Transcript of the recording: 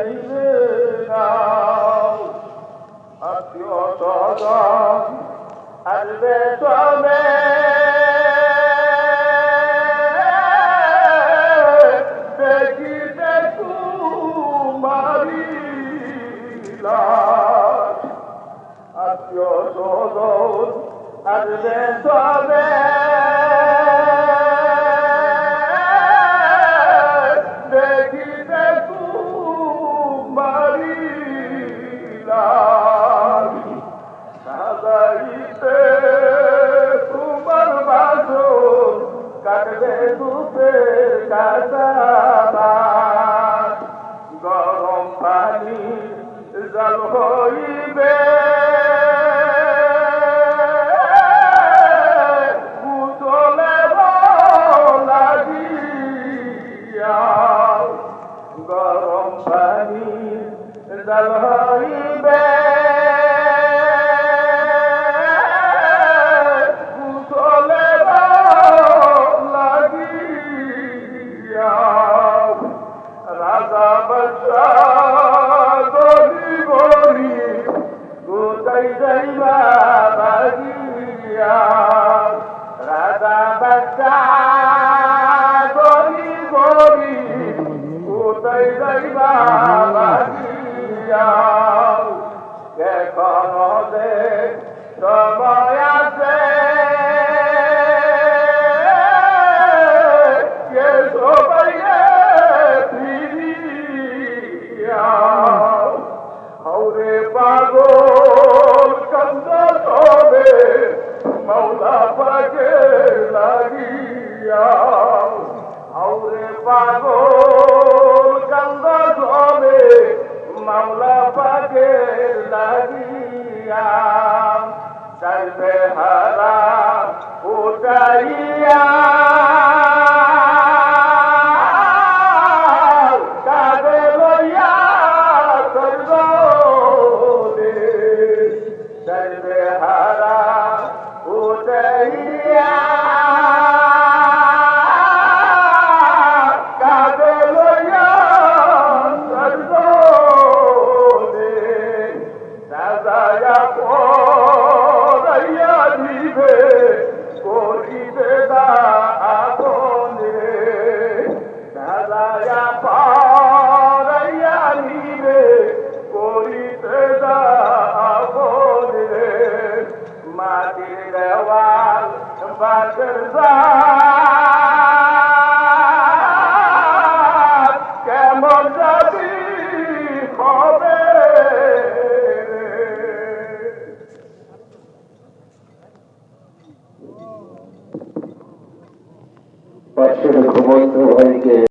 Seyyidina Hakkı otadan Elbet Ahmet Peki দুপে কাটা গরম পানি জল হইবে। গরম পানি জল হইবে। বচ্চা গরি গরি কোথায় যাইবা সময় আছে। লাগিয়া হৌরে পাগল কান্দ হবে মাওলা পাকে লাগিয়া। চাইবে হারা উঠাইয়া। কাজে হবে পাশের ঘুমন্ত ভাইকে